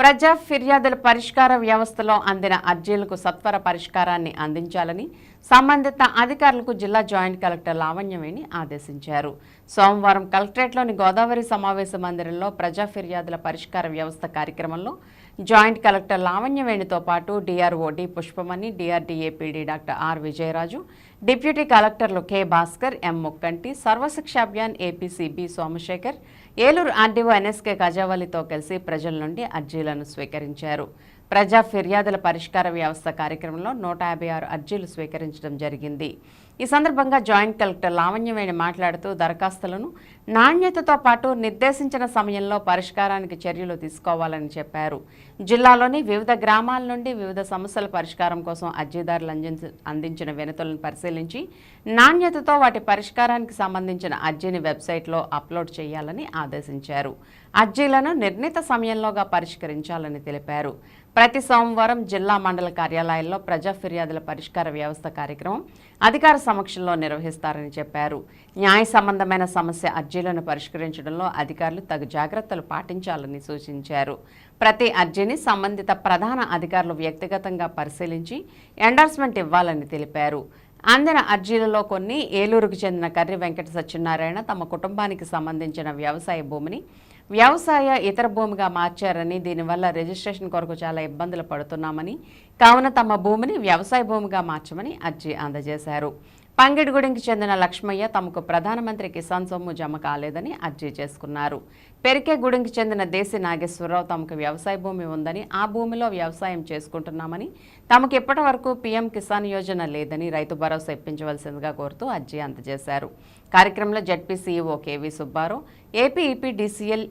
ప్రజా ఫిర్యాదుల పరిష్కార వ్యవస్థలో అందిన అర్జీలకు సత్వర పరిష్కారాన్ని అందించాలని సంబంధిత అధికారులకు జిల్లా జాయింట్ కలెక్టర్ లావణ్యవేణి ఆదేశించారు. సోమవారం కలెక్టరేట్లోని గోదావరి సమావేశ మందిరంలో ప్రజా ఫిర్యాదుల పరిష్కార వ్యవస్థ కార్యక్రమంలో జాయింట్ కలెక్టర్ లావణ్యవేణితో పాటు DRO D Pushpamani DRDA PD doctor R Vijayaraju deputy కలెక్టర్లు K Bhaskar M Mukkanti Sarva Shiksha Abhiyan APC B Somashekar Eluru RDO NSK కజావలితో కలిసి ప్రజల నుండి అర్జీలను స్వీకరించారు. ప్రజా ఫిర్యాదుల పరిష్కార వ్యవస్థ కార్యక్రమంలో నూట యాభై ఆరు అర్జీలు స్వీకరించడం జరిగింది. ఈ సందర్భంగా జాయింట్ కలెక్టర్ లావణ్యవేణి మాట్లాడుతూ దరఖాస్తులను నాణ్యతతో పాటు నిర్దేశించిన సమయంలో పరిష్కారానికి చర్యలు తీసుకోవాలని చెప్పారు. జిల్లాలోని వివిధ గ్రామాల నుండి వివిధ సమస్యల పరిష్కారం కోసం అర్జీదారులు అందించిన వినతులను పరిశీలించి నాణ్యతతో వాటి పరిష్కారానికి సంబంధించిన అర్జీని వెబ్సైట్లో అప్లోడ్ చేయాలని ఆదేశించారు. అర్జీలను నిర్ణీత సమయంలోగా పరిష్కరించాలని తెలిపారు. ప్రతి సోమవారం జిల్లా మండల కార్యాలయాల్లో ప్రజా ఫిర్యాదుల పరిష్కార వ్యవస్థ కార్యక్రమం అధికార సమక్షంలో నిర్వహిస్తారని చెప్పారు. న్యాయ సంబంధమైన సమస్య అర్జీలను పరిష్కరించడంలో అధికారులు తగు జాగ్రత్తలు పాటించాలని సూచించారు. ప్రతి అర్జీని సంబంధిత ప్రధాన అధికారులు వ్యక్తిగతంగా పరిశీలించి ఎండార్స్మెంట్ ఇవ్వాలని తెలిపారు. అందిన అర్జీలలో కొన్ని ఏలూరుకు చెందిన కర్రి వెంకట సత్యనారాయణ తమ కుటుంబానికి సంబంధించిన వ్యవసాయ భూమిని వ్యవసాయ ఇతర భూమిగా మార్చారని దీనివల్ల రిజిస్ట్రేషన్ కొరకు చాలా ఇబ్బందులు పడుతున్నామని కావున తమ భూమిని వ్యవసాయ భూమిగా మార్చమని అర్జీ అందజేశారు. పంగిడిగూడెంకి చెందిన లక్ష్మయ్య తమకు ప్రధానమంత్రి కిసాన్ సొమ్ము జమ కాలేదని అర్జీ చేసుకున్నారు. పెరికేగూడెంకి చెందిన దేశి నాగేశ్వరరావు తమకు వ్యవసాయ భూమి ఉందని ఆ భూమిలో వ్యవసాయం చేసుకుంటున్నామని తమకు ఇప్పటి వరకు పీఎం కిసాన్ యోజన లేదని రైతు భరోసా ఇప్పించవలసిందిగా కోరుతూ అర్జీ అందజేశారు. కార్యక్రమంలో ZP CEO KV Subbarao AP EP DCL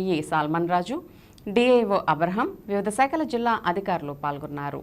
EE Salman Raju DIO Abraham వివిధ శాఖల జిల్లా అధికారులు పాల్గొన్నారు.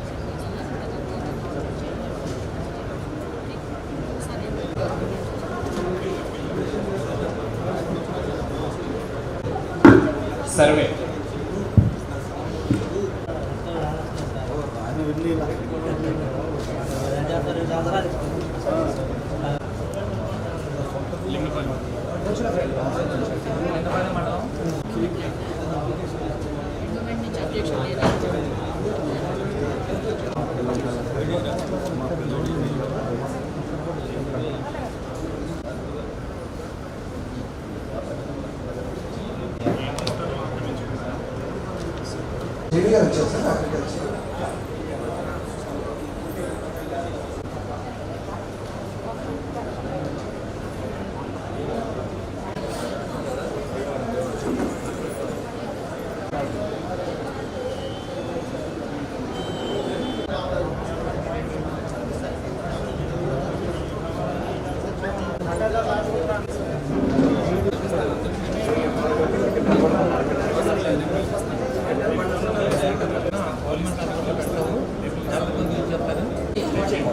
వాటి 指が打ち寄せな、指が打ち寄。 네.